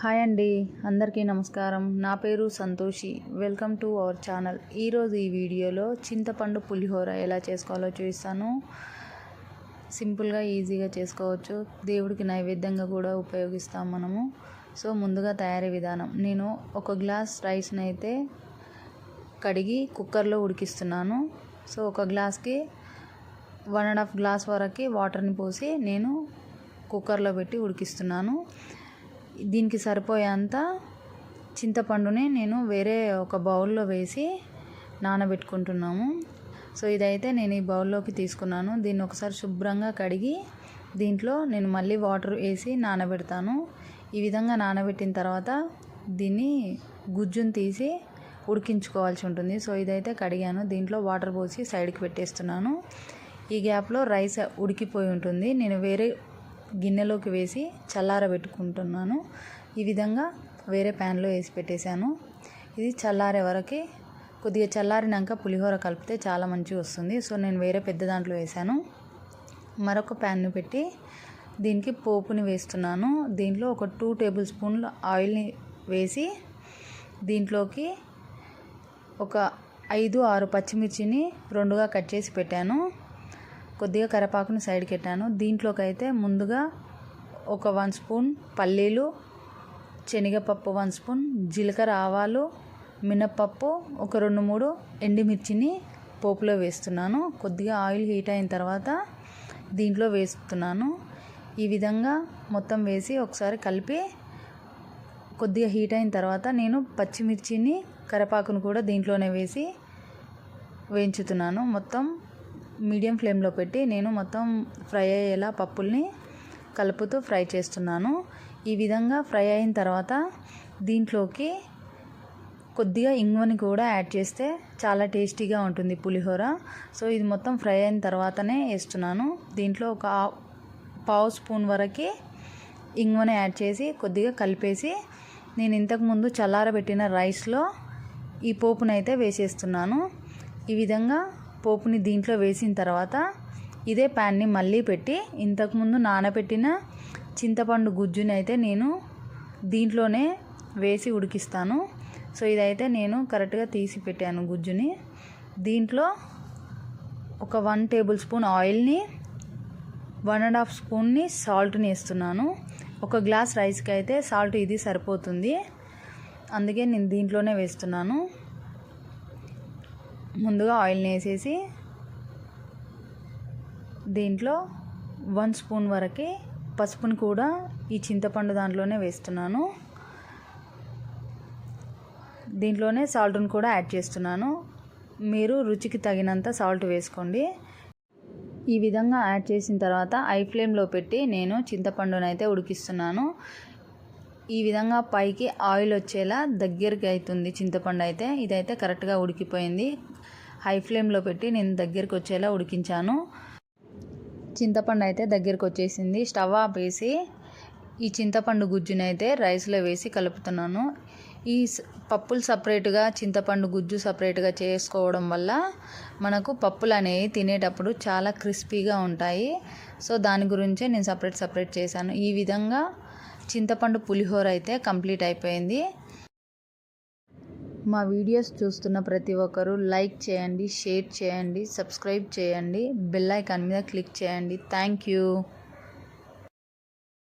Hi అండి. అందరికీ నమస్కారం. నా పేరు Santoshi. Welcome to our channel. ఈరోజు ఈ వీడియోలో చింతపండు పులిహోర ఎలా చేసుకోవాలో చూపిస్తాను. సింపుల్గా ఈజీగా చేసుకోవచ్చు. దేవుడికి నైవేద్యంగా కూడా ఉపయోగిస్తాం మనము. సో ముందుగా తయారీ విధానం. నేను ఒక గ్లాస్ రైస్ని అయితే కడిగి కుక్కర్లో ఉడికిస్తున్నాను. సో ఒక గ్లాస్కి వన్ అండ్ హాఫ్ గ్లాస్ వరకు వాటర్ని పోసి నేను కుక్కర్లో పెట్టి ఉడికిస్తున్నాను. దీనికి సరిపోయేంత చింతపండుని నేను వేరే ఒక బౌల్లో వేసి నానబెట్టుకుంటున్నాము. సో ఇదైతే నేను ఈ బౌల్లోకి తీసుకున్నాను. దీన్ని ఒకసారి శుభ్రంగా కడిగి దీంట్లో నేను మళ్ళీ వాటర్ వేసి నానబెడతాను. ఈ విధంగా నానబెట్టిన తర్వాత దీన్ని గుజ్జును తీసి ఉడికించుకోవాల్సి ఉంటుంది. సో ఇదైతే కడిగాను. దీంట్లో వాటర్ పోసి సైడ్కి పెట్టేస్తున్నాను. ఈ గ్యాప్లో రైస్ ఉడికిపోయి ఉంటుంది. నేను వేరే గిన్నెలోకి వేసి చల్లారబెట్టుకుంటున్నాను. ఈ విధంగా వేరే ప్యాన్లో వేసి పెట్టేశాను. ఇది చల్లారే వరకు కొద్దిగా చల్లారినాక పులిహోర కలిపితే చాలా మంచిగా వస్తుంది. సో నేను వేరే పెద్ద దాంట్లో వేసాను మరొక ప్యాన్ను పెట్టి దీనికి పోపుని వేస్తున్నాను. దీంట్లో ఒక టూ టేబుల్ స్పూన్ల ఆయిల్ని వేసి దీంట్లోకి ఒక ఐదు ఆరు పచ్చిమిర్చిని రెండుగా కట్ చేసి పెట్టాను. కొద్దిగా కరివేపాకుని సైడ్కి పెట్టాను దీంట్లోకి అయితే ముందుగా ఒక వన్ స్పూన్ పల్లీలు శనగపప్పు వన్ స్పూన్ జీలకర్ర ఆవాలు మినప్పప్పు ఒక రెండు మూడు ఎండుమిర్చిని పోపులో వేస్తున్నాను. కొద్దిగా ఆయిల్ హీట్ అయిన తర్వాత దీంట్లో వేస్తున్నాను. ఈ విధంగా మొత్తం వేసి ఒకసారి కలిపి కొద్దిగా హీట్ అయిన తర్వాత నేను పచ్చిమిర్చిని కరివేపాకును కూడా దీంట్లోనే వేసి వేయించుతున్నాను. మొత్తం మీడియం ఫ్లేమ్లో పెట్టి నేను మొత్తం ఫ్రై అయ్యేలా పప్పుల్ని కలుపుతూ ఫ్రై చేస్తున్నాను. ఈ విధంగా ఫ్రై అయిన తర్వాత దీంట్లోకి కొద్దిగా ఇంగువని కూడా యాడ్ చేస్తే చాలా టేస్టీగా ఉంటుంది పులిహోర. సో ఇది మొత్తం ఫ్రై అయిన తర్వాతనే వేస్తున్నాను. దీంట్లో ఒక పావు స్పూన్ వరకు ఇంగువని యాడ్ చేసి కొద్దిగా కలిపేసి నేను ఇంతకుముందు చల్లారబెట్టిన రైస్లో ఈ పోపునైతే వేసేస్తున్నాను. ఈ విధంగా పోపుని దీంట్లో వేసిన తర్వాత ఇదే ప్యాన్ని మళ్ళీ పెట్టి ఇంతకుముందు నానబెట్టిన చింతపండు గుజ్జుని అయితే నేను దీంట్లోనే వేసి ఉడికిస్తాను. సో ఇదైతే నేను కరెక్ట్గా తీసి పెట్టాను గుజ్జుని. దీంట్లో ఒక వన్ టేబుల్ స్పూన్ ఆయిల్ని వన్ అండ్ హాఫ్ స్పూన్ని సాల్ట్ని వేస్తున్నాను. ఒక గ్లాస్ రైస్కి అయితే సాల్ట్ ఇది సరిపోతుంది. అందుకే నేను దీంట్లోనే వేస్తున్నాను. ముందుగా ఆయిల్ని వేసేసి దీంట్లో వన్ స్పూన్ వరకు పసుపుని కూడా ఈ చింతపండు దాంట్లోనే వేస్తున్నాను. దీంట్లోనే సాల్ట్ని కూడా యాడ్ చేస్తున్నాను. మీరు రుచికి తగినంత సాల్ట్ వేసుకోండి. ఈ విధంగా యాడ్ చేసిన తర్వాత ఐ ఫ్లేమ్లో పెట్టి నేను చింతపండునైతే ఉడికిస్తున్నాను. ఈ విధంగా పైకి ఆయిల్ వచ్చేలా దగ్గరికి అవుతుంది చింతపండు అయితే. ఇదైతే కరెక్ట్గా ఉడికిపోయింది. హై ఫ్లేమ్లో పెట్టి నేను దగ్గరికి వచ్చేలా ఉడికించాను. చింతపండు అయితే దగ్గరికి వచ్చేసింది. స్టవ్ ఆపేసి ఈ చింతపండు గుజ్జుని అయితే రైస్లో వేసి కలుపుతున్నాను. ఈ పప్పులు సపరేట్గా చింతపండు గుజ్జు సపరేట్గా చేసుకోవడం వల్ల మనకు పప్పులు అనేవి తినేటప్పుడు చాలా క్రిస్పీగా ఉంటాయి. సో దాని గురించే నేను సపరేట్ సపరేట్ చేశాను. ఈ విధంగా చింతపండు పులిహోర అయితే కంప్లీట్ అయిపోయింది. మా వీడియోస్ చూస్తున్న ప్రతి ఒక్కరూ లైక్ చేయండి షేర్ చేయండి సబ్స్క్రైబ్ చేయండి బెల్ ఐకాన్ మీద క్లిక్ చేయండి. Thank you.